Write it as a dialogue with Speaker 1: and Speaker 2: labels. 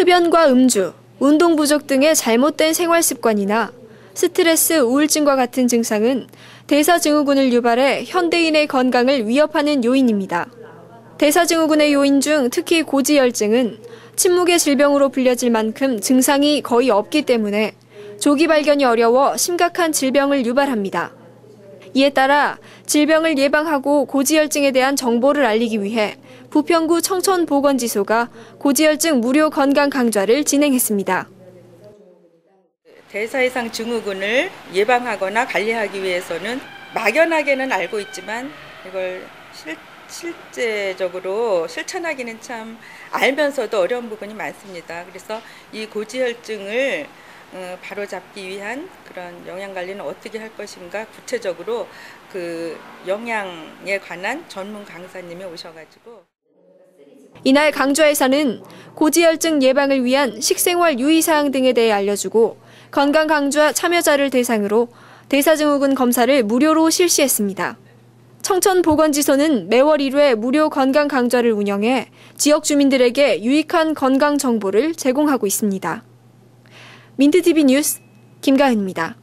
Speaker 1: 흡연과 음주, 운동 부족 등의 잘못된 생활 습관이나 스트레스, 우울증과 같은 증상은 대사증후군을 유발해 현대인의 건강을 위협하는 요인입니다. 대사증후군의 요인 중 특히 고지혈증은 침묵의 질병으로 불려질 만큼 증상이 거의 없기 때문에 조기 발견이 어려워 심각한 질병을 유발합니다. 이에 따라 질병을 예방하고 고지혈증에 대한 정보를 알리기 위해 부평구 청천보건지소가 고지혈증 무료 건강 강좌를 진행했습니다.
Speaker 2: 대사이상 증후군을 예방하거나 관리하기 위해서는 막연하게는 알고 있지만 이걸 실, 실제적으로 실천하기는 참 알면서도 어려운 부분이 많습니다. 그래서 이 고지혈증을 어, 바로잡기 위한 그런 영양 관리는 어떻게 할 것인가 구체적으로 그 영양에 관한 전문 강사님이 오셔가지고
Speaker 1: 이날 강좌에서는 고지혈증 예방을 위한 식생활 유의사항 등에 대해 알려주고 건강 강좌 참여자를 대상으로 대사증후군 검사를 무료로 실시했습니다. 청천보건지소는 매월 1회 무료 건강 강좌를 운영해 지역 주민들에게 유익한 건강 정보를 제공하고 있습니다. 민트TV 뉴스 김가은입니다.